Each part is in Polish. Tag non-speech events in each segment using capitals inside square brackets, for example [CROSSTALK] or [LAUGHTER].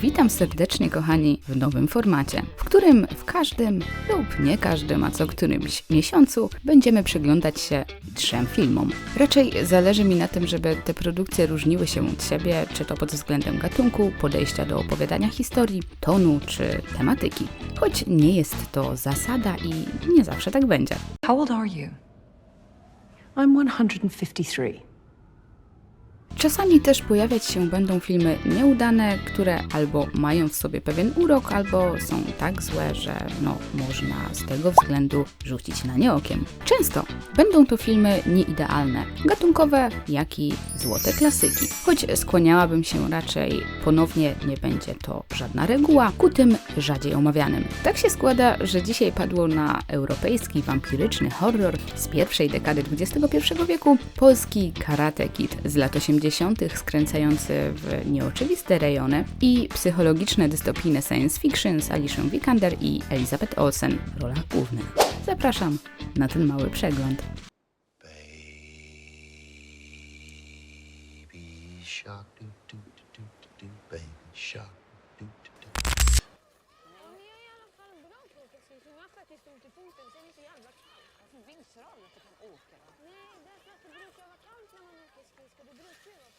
Witam serdecznie, kochani, w nowym formacie, w którym w każdym lub nie każdym, a co którymś miesiącu będziemy przyglądać się trzem filmom. Raczej zależy mi na tym, żeby te produkcje różniły się od siebie, czy to pod względem gatunku, podejścia do opowiadania historii, tonu czy tematyki. Choć nie jest to zasada i nie zawsze tak będzie. How old are you? I'm 153. Czasami też pojawiać się będą filmy nieudane, które albo mają w sobie pewien urok, albo są tak złe, że no, można z tego względu rzucić na nie okiem. Często będą to filmy nieidealne, gatunkowe, jak i złote klasyki. Choć skłaniałabym się raczej, ponownie nie będzie to żadna reguła, ku tym rzadziej omawianym. Tak się składa, że dzisiaj padło na europejski wampiryczny horror z pierwszej dekady XXI wieku polski Karate Kid z lat 80 skręcający w nieoczywiste rejony i psychologiczne dystopijne science fiction z Alicia Vikander i Elizabeth Olsen w rolach głównych. Zapraszam na ten mały przegląd.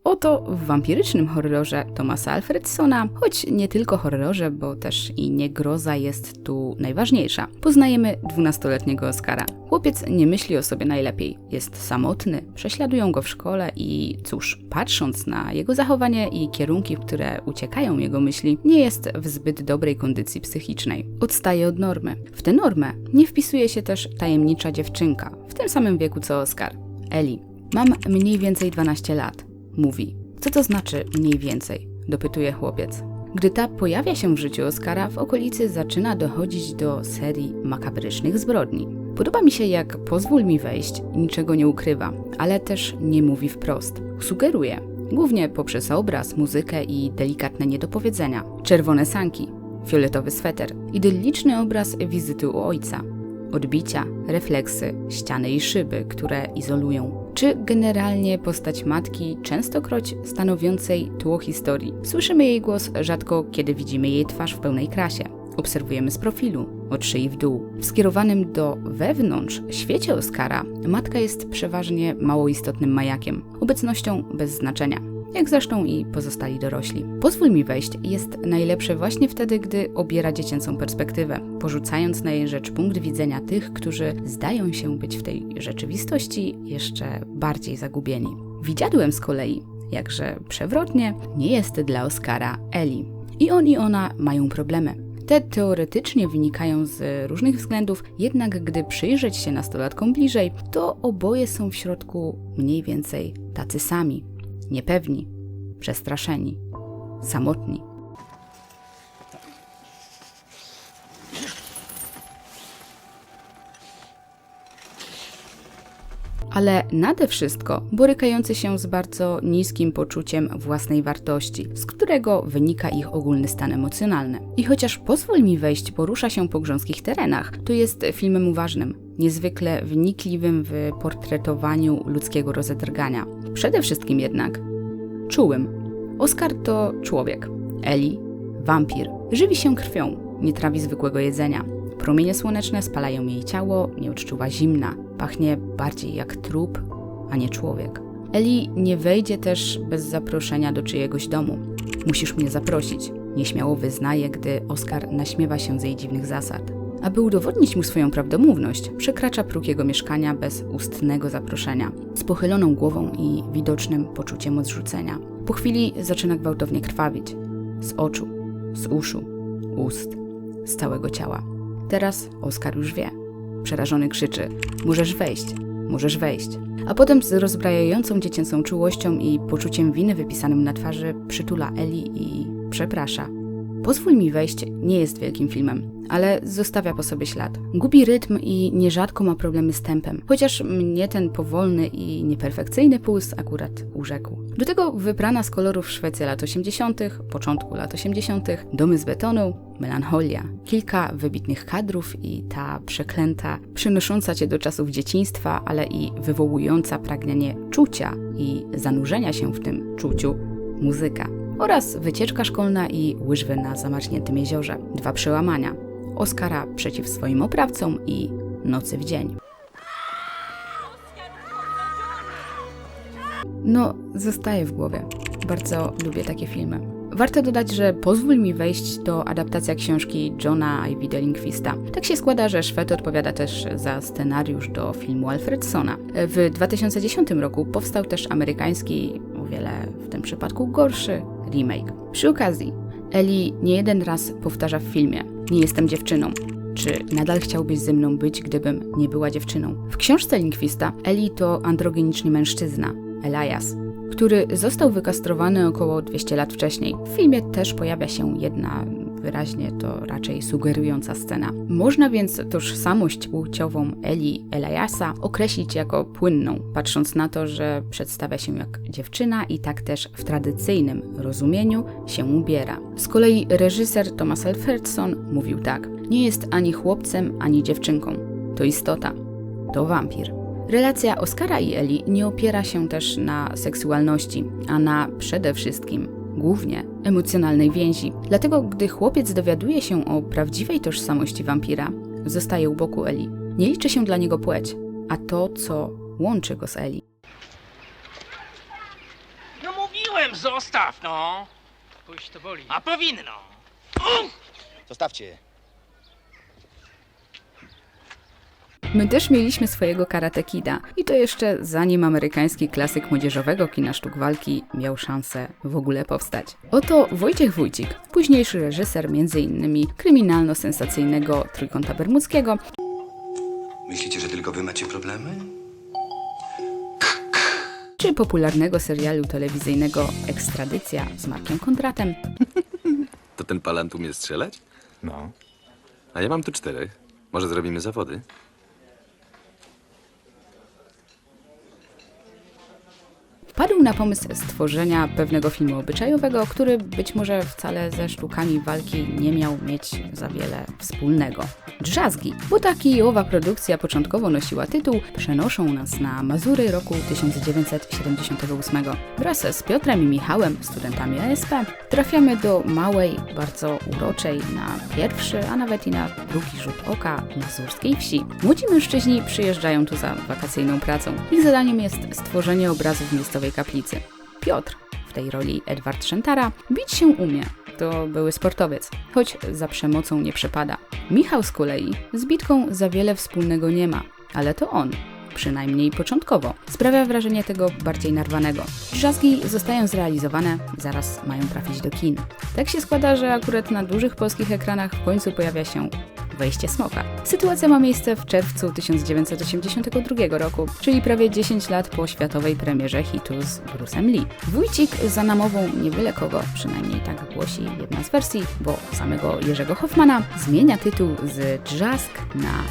Oto w wampirycznym horrorze Thomasa Alfredsona, choć nie tylko horrorze, bo też i niegroza jest tu najważniejsza. Poznajemy 12-letniego Oscara. Chłopiec nie myśli o sobie najlepiej, jest samotny, prześladują go w szkole i cóż, patrząc na jego zachowanie i kierunki, w które uciekają jego myśli, nie jest w zbyt dobrej kondycji psychicznej. Odstaje od normy. W tę normę nie wpisuje się też tajemnicza dziewczynka, w tym samym wieku co Oscar. Eli. Mam mniej więcej 12 lat mówi. Co to znaczy mniej więcej? dopytuje chłopiec. Gdy ta pojawia się w życiu Oskara, w okolicy zaczyna dochodzić do serii makabrycznych zbrodni. Podoba mi się, jak pozwól mi wejść, niczego nie ukrywa, ale też nie mówi wprost. Sugeruje, głównie poprzez obraz, muzykę i delikatne niedopowiedzenia. Czerwone sanki, fioletowy sweter, idylliczny obraz wizyty u ojca, odbicia, refleksy, ściany i szyby, które izolują. Czy generalnie postać matki, częstokroć stanowiącej tło historii. Słyszymy jej głos rzadko, kiedy widzimy jej twarz w pełnej krasie. Obserwujemy z profilu, od szyi w dół. W skierowanym do wewnątrz świecie Oscara matka jest przeważnie mało istotnym majakiem, obecnością bez znaczenia jak zresztą i pozostali dorośli. Pozwól mi wejść jest najlepsze właśnie wtedy, gdy obiera dziecięcą perspektywę, porzucając na jej rzecz punkt widzenia tych, którzy zdają się być w tej rzeczywistości jeszcze bardziej zagubieni. Widziadłem z kolei, jakże przewrotnie, nie jest dla Oscara Eli. I on i ona mają problemy. Te teoretycznie wynikają z różnych względów, jednak gdy przyjrzeć się nastolatkom bliżej, to oboje są w środku mniej więcej tacy sami niepewni, przestraszeni, samotni. Ale nade wszystko borykający się z bardzo niskim poczuciem własnej wartości, z którego wynika ich ogólny stan emocjonalny. I chociaż pozwól mi wejść porusza się po grząskich terenach, to jest filmem uważnym, niezwykle wnikliwym w portretowaniu ludzkiego rozedrgania. Przede wszystkim jednak czułym. Oskar to człowiek, Eli wampir. Żywi się krwią, nie trawi zwykłego jedzenia. Promienie słoneczne spalają jej ciało, nie odczuwa zimna. Pachnie bardziej jak trup, a nie człowiek. Eli nie wejdzie też bez zaproszenia do czyjegoś domu. Musisz mnie zaprosić. Nieśmiało wyznaje, gdy Oskar naśmiewa się z jej dziwnych zasad. Aby udowodnić mu swoją prawdomówność, przekracza próg jego mieszkania bez ustnego zaproszenia, z pochyloną głową i widocznym poczuciem odrzucenia. Po chwili zaczyna gwałtownie krwawić. Z oczu, z uszu, ust, z całego ciała. Teraz Oskar już wie. Przerażony krzyczy: Możesz wejść, możesz wejść. A potem z rozbrajającą dziecięcą czułością i poczuciem winy wypisanym na twarzy przytula Eli i przeprasza. Pozwól mi wejść nie jest wielkim filmem, ale zostawia po sobie ślad. Gubi rytm i nierzadko ma problemy z tempem, chociaż mnie ten powolny i nieperfekcyjny puls akurat urzekł. Do tego wybrana z kolorów Szwecja lat 80., początku lat 80., domy z betonu, melancholia, kilka wybitnych kadrów i ta przeklęta, przynosząca cię do czasów dzieciństwa, ale i wywołująca pragnienie czucia i zanurzenia się w tym czuciu muzyka. Oraz wycieczka szkolna i łyżwy na zamarzniętym jeziorze. Dwa przełamania. Oscara przeciw swoim oprawcom i Nocy w dzień. No, zostaje w głowie. Bardzo lubię takie filmy. Warto dodać, że Pozwól mi wejść to adaptacja książki Johna Ivy Lindquista. Tak się składa, że Szwed odpowiada też za scenariusz do filmu Alfredsona. W 2010 roku powstał też amerykański, o wiele w tym przypadku gorszy, remake. Przy okazji, Eli nie jeden raz powtarza w filmie: Nie jestem dziewczyną. Czy nadal chciałbyś ze mną być, gdybym nie była dziewczyną? W książce Lindquista Eli to androgeniczny mężczyzna, Elias, który został wykastrowany około 200 lat wcześniej. W filmie też pojawia się jedna wyraźnie to raczej sugerująca scena. Można więc tożsamość płciową Eli Eliasa określić jako płynną, patrząc na to, że przedstawia się jak dziewczyna i tak też w tradycyjnym rozumieniu się ubiera. Z kolei reżyser Thomas Alfredson mówił tak: Nie jest ani chłopcem, ani dziewczynką. To istota. To wampir. Relacja Oscara i Eli nie opiera się też na seksualności, a na przede wszystkim, głównie, emocjonalnej więzi. Dlatego, gdy chłopiec dowiaduje się o prawdziwej tożsamości wampira, zostaje u boku Eli. Nie liczy się dla niego płeć, a to, co łączy go z Eli. No mówiłem, zostaw, no! Pójść to boli. A powinno. Zostawcie. My też mieliśmy swojego Karate Kida i to jeszcze zanim amerykański klasyk młodzieżowego kina sztuk walki miał szansę w ogóle powstać. Oto Wojciech Wójcik, późniejszy reżyser m.in. kryminalno-sensacyjnego Trójkąta Bermudzkiego, Myślicie, że tylko wy macie problemy? czy popularnego serialu telewizyjnego Ekstradycja z Markiem Kondratem, To ten palant umie strzelać? No. A ja mam tu czterech. Może zrobimy zawody? Wpadł na pomysł stworzenia pewnego filmu obyczajowego, który być może wcale ze sztukami walki nie miał mieć za wiele wspólnego. Drzazgi, bo ta kijowa produkcja początkowo nosiła tytuł, przenoszą nas na Mazury roku 1978. Wraz z Piotrem i Michałem, studentami ASP, trafiamy do małej, bardzo uroczej na pierwszy, a nawet i na drugi rzut oka mazurskiej wsi. Młodzi mężczyźni przyjeżdżają tu za wakacyjną pracą. Ich zadaniem jest stworzenie obrazu w kaplicy. Piotr, w tej roli Edward Szentara, bić się umie. To były sportowiec, choć za przemocą nie przepada. Michał z kolei z bitką za wiele wspólnego nie ma, ale to on, przynajmniej początkowo, sprawia wrażenie tego bardziej narwanego. Drzazgi zostają zrealizowane, zaraz mają trafić do kin. Tak się składa, że akurat na dużych polskich ekranach w końcu pojawia się Wejście Smoka. Sytuacja ma miejsce w czerwcu 1982 roku, czyli prawie 10 lat po światowej premierze hitu z Bruce'em Lee. Wójcik za namową nie byle kogo, przynajmniej tak głosi jedna z wersji, bo samego Jerzego Hoffmana zmienia tytuł z Drzazg na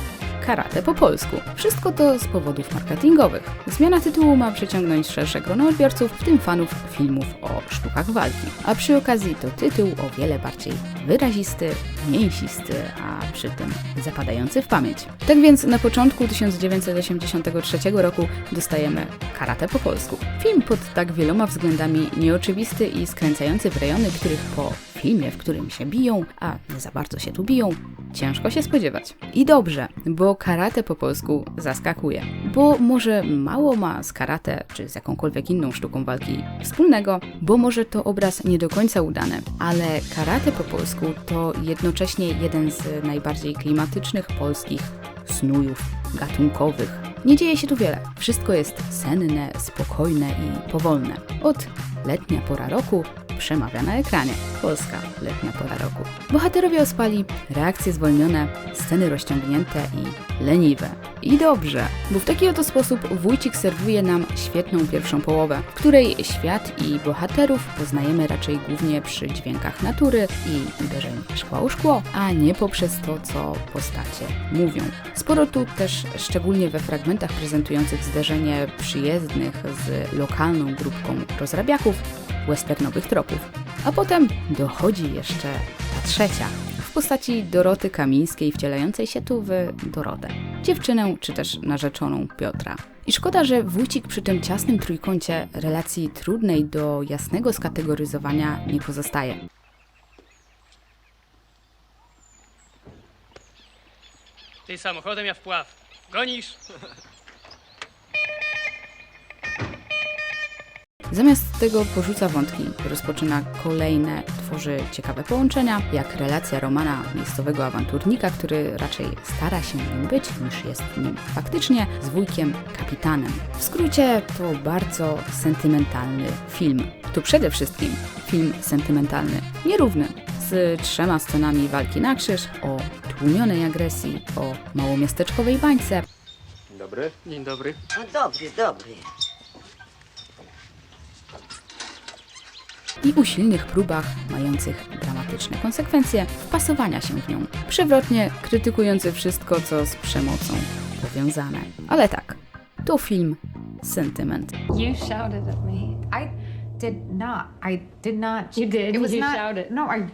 karate po polsku. Wszystko to z powodów marketingowych. Zmiana tytułu ma przyciągnąć szersze grono odbiorców, w tym fanów filmów o sztukach walki. A przy okazji to tytuł o wiele bardziej wyrazisty, mięsisty, a przy tym zapadający w pamięć. Tak więc na początku 1983 roku dostajemy karate po polsku. Film pod tak wieloma względami nieoczywisty i skręcający w rejony, których po filmie, w którym się biją, a nie za bardzo się tu biją, ciężko się spodziewać. I dobrze, bo karate po polsku zaskakuje. Bo może mało ma z karate czy z jakąkolwiek inną sztuką walki wspólnego, bo może to obraz nie do końca udany, ale karate po polsku to jednocześnie jeden z najbardziej klimatycznych polskich snujów gatunkowych. Nie dzieje się tu wiele. Wszystko jest senne, spokojne i powolne. Od letnia pora roku przemawia na ekranie. Polska letnia pora roku. Bohaterowie ospali, reakcje zwolnione, sceny rozciągnięte i leniwe. I dobrze, bo w taki oto sposób Wójcik serwuje nam świetną pierwszą połowę, w której świat i bohaterów poznajemy raczej głównie przy dźwiękach natury i uderzeń szkła o szkło, a nie poprzez to, co postacie mówią. Sporo tu też, szczególnie we fragmentach prezentujących zderzenie przyjezdnych z lokalną grupką rozrabiaków, westernowych tropów. A potem dochodzi jeszcze ta trzecia, w postaci Doroty Kamińskiej wcielającej się tu w Dorotę, dziewczynę czy też narzeczoną Piotra. I szkoda, że wójcik przy tym ciasnym trójkącie relacji trudnej do jasnego skategoryzowania nie pozostaje. Ty samochodem, ja wpław. Gonisz? [LAUGHS] Zamiast tego porzuca wątki, rozpoczyna kolejne, tworzy ciekawe połączenia, jak relacja Romana, miejscowego awanturnika, który raczej stara się nim być niż jest nim faktycznie, z wujkiem kapitanem. W skrócie to bardzo sentymentalny film. Tu przede wszystkim film sentymentalny, nierówny, z trzema scenami walki na krzyż, o tłumionej agresji, o małomiasteczkowej bańce, Dzień dobry. No dobry, dobry. I usilnych próbach mających dramatyczne konsekwencje wpasowania się w nią. Przewrotnie krytykujący wszystko, co z przemocą powiązane. Ale tak, to film sentyment. You shouted at me. I did not. I did not. You did. It was You not. shouted. No, I.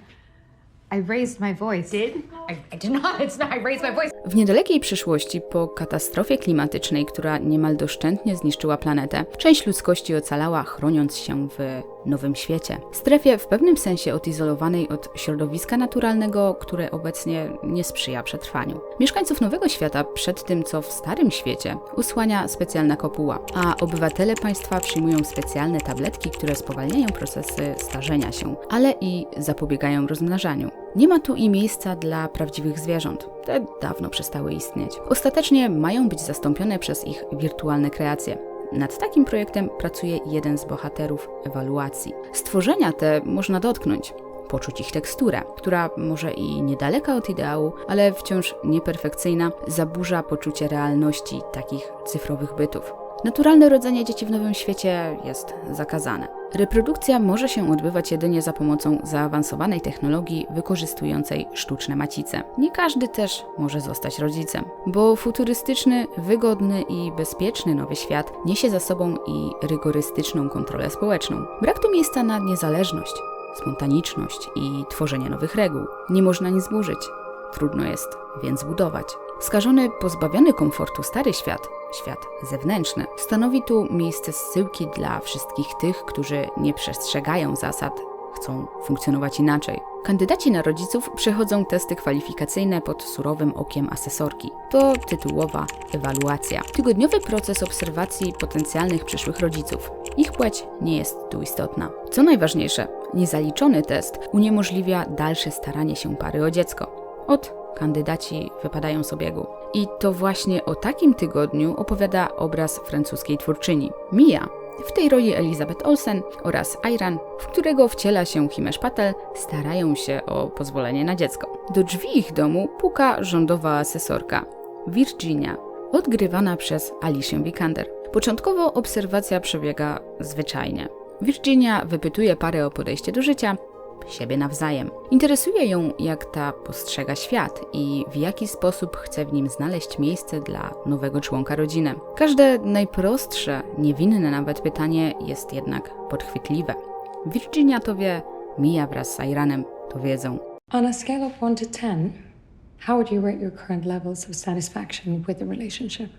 I raised my voice. Did? I, I did not. It's not. I raised my voice. W niedalekiej przyszłości, po katastrofie klimatycznej, która niemal doszczętnie zniszczyła planetę, część ludzkości ocalała, chroniąc się w nowym świecie. Strefie w pewnym sensie odizolowanej od środowiska naturalnego, które obecnie nie sprzyja przetrwaniu. Mieszkańców nowego świata przed tym, co w starym świecie, usłania specjalna kopuła, a obywatele państwa przyjmują specjalne tabletki, które spowalniają procesy starzenia się, ale i zapobiegają rozmnażaniu. Nie ma tu i miejsca dla prawdziwych zwierząt. Te dawno przestały istnieć. Ostatecznie mają być zastąpione przez ich wirtualne kreacje. Nad takim projektem pracuje jeden z bohaterów ewaluacji. Stworzenia te można dotknąć, poczuć ich teksturę, która może i niedaleka od ideału, ale wciąż nieperfekcyjna, zaburza poczucie realności takich cyfrowych bytów. Naturalne rodzenie dzieci w nowym świecie jest zakazane. Reprodukcja może się odbywać jedynie za pomocą zaawansowanej technologii wykorzystującej sztuczne macice. Nie każdy też może zostać rodzicem, bo futurystyczny, wygodny i bezpieczny nowy świat niesie za sobą i rygorystyczną kontrolę społeczną. Brak tu miejsca na niezależność, spontaniczność i tworzenie nowych reguł. Nie można nic zburzyć. Trudno jest więc budować. Skażony, pozbawiony komfortu stary świat, świat zewnętrzny, stanowi tu miejsce zsyłki dla wszystkich tych, którzy nie przestrzegają zasad, chcą funkcjonować inaczej. Kandydaci na rodziców przechodzą testy kwalifikacyjne pod surowym okiem asesorki. To tytułowa ewaluacja. Tygodniowy proces obserwacji potencjalnych przyszłych rodziców. Ich płeć nie jest tu istotna. Co najważniejsze, niezaliczony test uniemożliwia dalsze staranie się pary o dziecko. Od kandydaci wypadają z obiegu. I to właśnie o takim tygodniu opowiada obraz francuskiej twórczyni. Mia, w tej roli Elizabeth Olsen oraz Ayran, w którego wciela się Himesz Patel, starają się o pozwolenie na dziecko. Do drzwi ich domu puka rządowa asesorka Virginia, odgrywana przez Alicia Vikander. Początkowo obserwacja przebiega zwyczajnie. Virginia wypytuje parę o podejście do życia, siebie nawzajem. Interesuje ją, jak ta postrzega świat i w jaki sposób chce w nim znaleźć miejsce dla nowego członka rodziny. Każde najprostsze, niewinne nawet pytanie jest jednak podchwytliwe. Virginia to wie, Mia wraz z Iranem to wiedzą. On a scale of one to ten, how would you rate your current levels of satisfaction with the relationship?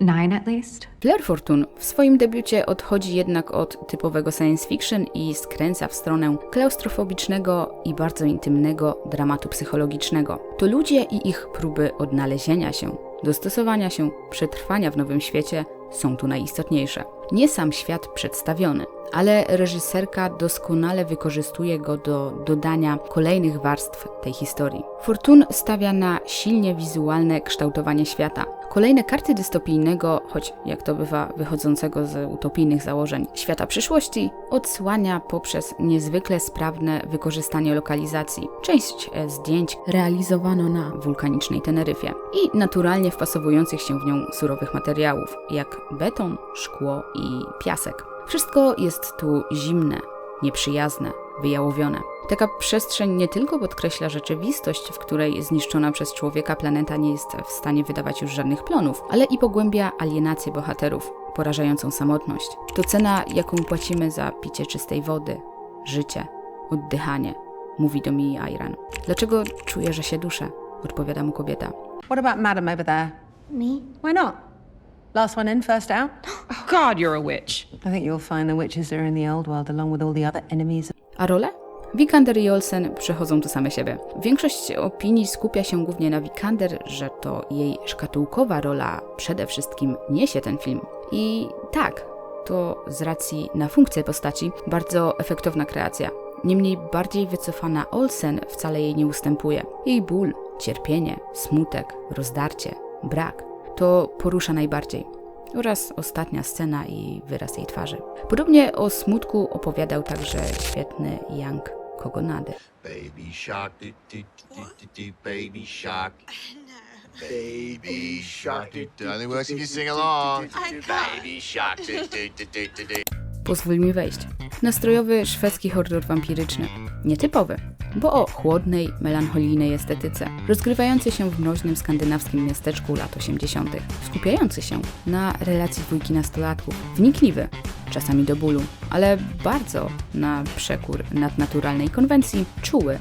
Nine at least. Fortune w swoim debiucie odchodzi jednak od typowego science fiction i skręca w stronę klaustrofobicznego i bardzo intymnego dramatu psychologicznego. To ludzie i ich próby odnalezienia się, dostosowania się, przetrwania w nowym świecie są tu najistotniejsze. Nie sam świat przedstawiony, ale reżyserka doskonale wykorzystuje go do dodania kolejnych warstw tej historii. Fortune stawia na silnie wizualne kształtowanie świata. Kolejne karty dystopijnego, choć jak to bywa wychodzącego z utopijnych założeń, świata przyszłości odsłania poprzez niezwykle sprawne wykorzystanie lokalizacji. Część e, zdjęć realizowano na wulkanicznej Teneryfie i naturalnie wpasowujących się w nią surowych materiałów, jak beton, szkło i piasek. Wszystko jest tu zimne, nieprzyjazne, wyjałowione. Taka przestrzeń nie tylko podkreśla rzeczywistość, w której zniszczona przez człowieka planeta nie jest w stanie wydawać już żadnych plonów, ale i pogłębia alienację bohaterów, porażającą samotność. To cena, jaką płacimy za picie czystej wody, życie, oddychanie, mówi do mi Iran. Dlaczego czuję, że się duszę? Odpowiada mu kobieta. What about Madam over there? Me? Why not? Last one in, first out? [GASPS] God, you're a witch. I think you'll find the witches are in the old world along with all the other enemies. A role? Vikander i Olsen przechodzą tu same siebie. Większość opinii skupia się głównie na Vikander, że to jej szkatułkowa rola przede wszystkim niesie ten film. I tak, to z racji na funkcję postaci bardzo efektowna kreacja. Niemniej bardziej wycofana Olsen wcale jej nie ustępuje. Jej ból, cierpienie, smutek, rozdarcie, brak to porusza najbardziej. Oraz ostatnia scena i wyraz jej twarzy. Podobnie o smutku opowiadał także świetny Young Kogonady. Baby shark, do, do, do, do, do, baby shark. Baby shark, do, do, only works if you sing along. Baby shark, do, do, do, do, do, do. Pozwól mi wejść. Nastrojowy szwedzki horror wampiryczny. Nietypowy, bo o chłodnej, melancholijnej estetyce, rozgrywający się w mroźnym skandynawskim miasteczku lat 80., skupiający się na relacji dwójki nastolatków, wnikliwy, czasami do bólu, ale bardzo na przekór nadnaturalnej konwencji, czuły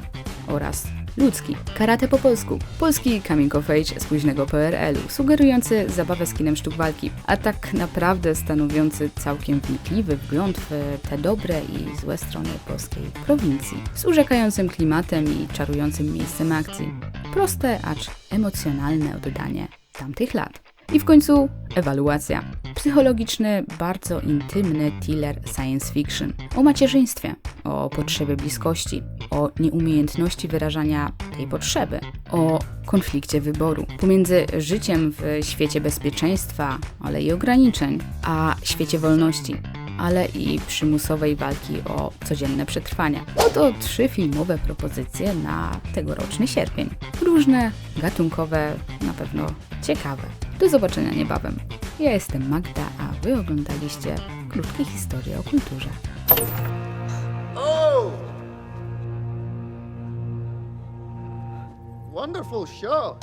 oraz ludzki. Karate po polsku. Polski coming of age z późnego PRL-u, sugerujący zabawę z kinem sztuk walki, a tak naprawdę stanowiący całkiem wnikliwy wgląd w te dobre i złe strony polskiej prowincji, z urzekającym klimatem i czarującym miejscem akcji. Proste, acz emocjonalne oddanie tamtych lat. I w końcu ewaluacja. Psychologiczny, bardzo intymny thriller science fiction. O macierzyństwie, o potrzebie bliskości, o nieumiejętności wyrażania tej potrzeby, o konflikcie wyboru pomiędzy życiem w świecie bezpieczeństwa, ale i ograniczeń, a świecie wolności, ale i przymusowej walki o codzienne przetrwanie. Oto trzy filmowe propozycje na tegoroczny sierpień. Różne, gatunkowe, na pewno ciekawe. Do zobaczenia niebawem. Ja jestem Magda, a Wy oglądaliście krótkie historie o kulturze. Oh! Wonderful show.